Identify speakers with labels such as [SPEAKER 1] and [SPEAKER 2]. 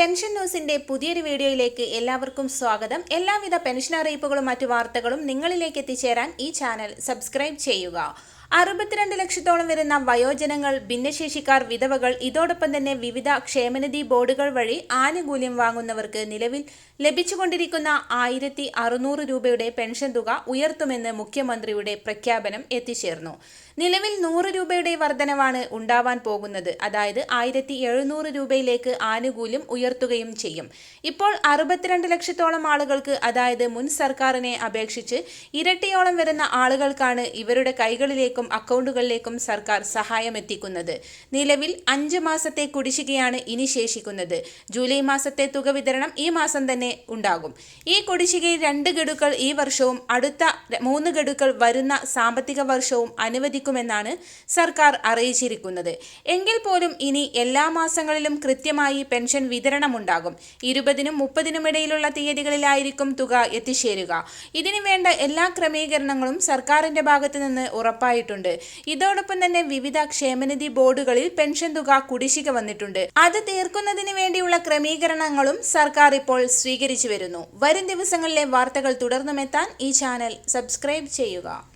[SPEAKER 1] Pension ന്യൂസിന്റെ പുതിയൊരു വീഡിയോയിലേക്ക് എല്ലാവർക്കും സ്വാഗതം. എല്ലാവിധ പെൻഷൻ അറിയിപ്പുകളും മറ്റു വാർത്തകളും നിങ്ങളിലേക്ക് എത്തിച്ചേരാൻ ഈ ചാനൽ സബ്സ്ക്രൈബ് ചെയ്യുക. അറുപത്തിരണ്ട് ലക്ഷത്തോളം വരുന്ന വയോജനങ്ങൾ ഭിന്നശേഷിക്കാർ വിധവകൾ ഇതോടൊപ്പം തന്നെ വിവിധ ക്ഷേമനിധി ബോർഡുകൾ വഴി ആനുകൂല്യം വാങ്ങുന്നവർക്ക് നിലവിൽ ലഭിച്ചുകൊണ്ടിരിക്കുന്ന ആയിരത്തി അറുന്നൂറ് രൂപയുടെ പെൻഷൻ തുക ഉയർത്തുമെന്ന് മുഖ്യമന്ത്രിയുടെ പ്രഖ്യാപനം എത്തിച്ചേർന്നു. നിലവിൽ നൂറ് രൂപയുടെ വർധനവാണ് ഉണ്ടാവാൻ പോകുന്നത്. അതായത് ആയിരത്തി എഴുന്നൂറ് രൂപയിലേക്ക് ആനുകൂല്യം ഉയർത്തുകയും ചെയ്യും. ഇപ്പോൾ അറുപത്തിരണ്ട് ലക്ഷത്തോളം ആളുകൾക്ക് അതായത് മുൻ സർക്കാരിനെ അപേക്ഷിച്ച് ഇരട്ടിയോളം വരുന്ന ആളുകൾക്കാണ് ഇവരുടെ കൈകളിലേക്കും അക്കൗണ്ടുകളിലേക്കും സർക്കാർ സഹായം എത്തിക്കുന്നത്. നിലവിൽ അഞ്ച് മാസത്തെ കുടിശ്ശികയാണ് ഇനി ശേഷിക്കുന്നത്. ജൂലൈ മാസത്തെ തുക വിതരണം ഈ മാസം തന്നെ ഉണ്ടാകും. ഈ കുടിശ്ശികയിൽ രണ്ട് ഗഡുക്കൾ ഈ വർഷവും അടുത്ത മൂന്ന് ഗഡുക്കൾ വരുന്ന സാമ്പത്തിക വർഷവും അനുവദിക്കുമെന്നാണ് സർക്കാർ അറിയിച്ചിരിക്കുന്നത്. എങ്കിൽ പോലും ഇനി എല്ലാ മാസങ്ങളിലും കൃത്യമായി പെൻഷൻ വിതരണം വിതരണമുണ്ടാകും. ഇരുപതിനും മുപ്പതിനും ഇടയിലുള്ള തീയതികളിലായിരിക്കും തുക എത്തിച്ചേരുക. ഇതിനു വേണ്ട എല്ലാ ക്രമീകരണങ്ങളും സർക്കാരിന്റെ ഭാഗത്തു നിന്ന് ഉറപ്പായിട്ടുണ്ട്. ഇതോടൊപ്പം തന്നെ വിവിധ ക്ഷേമനിധി ബോർഡുകളിൽ പെൻഷൻ തുക കുടിശ്ശിക വന്നിട്ടുണ്ട്. അത് തീർക്കുന്നതിന് വേണ്ടിയുള്ള ക്രമീകരണങ്ങളും സർക്കാർ ഇപ്പോൾ സ്വീകരിച്ചു വരുന്നു. വരും ദിവസങ്ങളിലെ വാർത്തകൾ തുടർന്നുമെത്താൻ ഈ ചാനൽ സബ്സ്ക്രൈബ് ചെയ്യുക.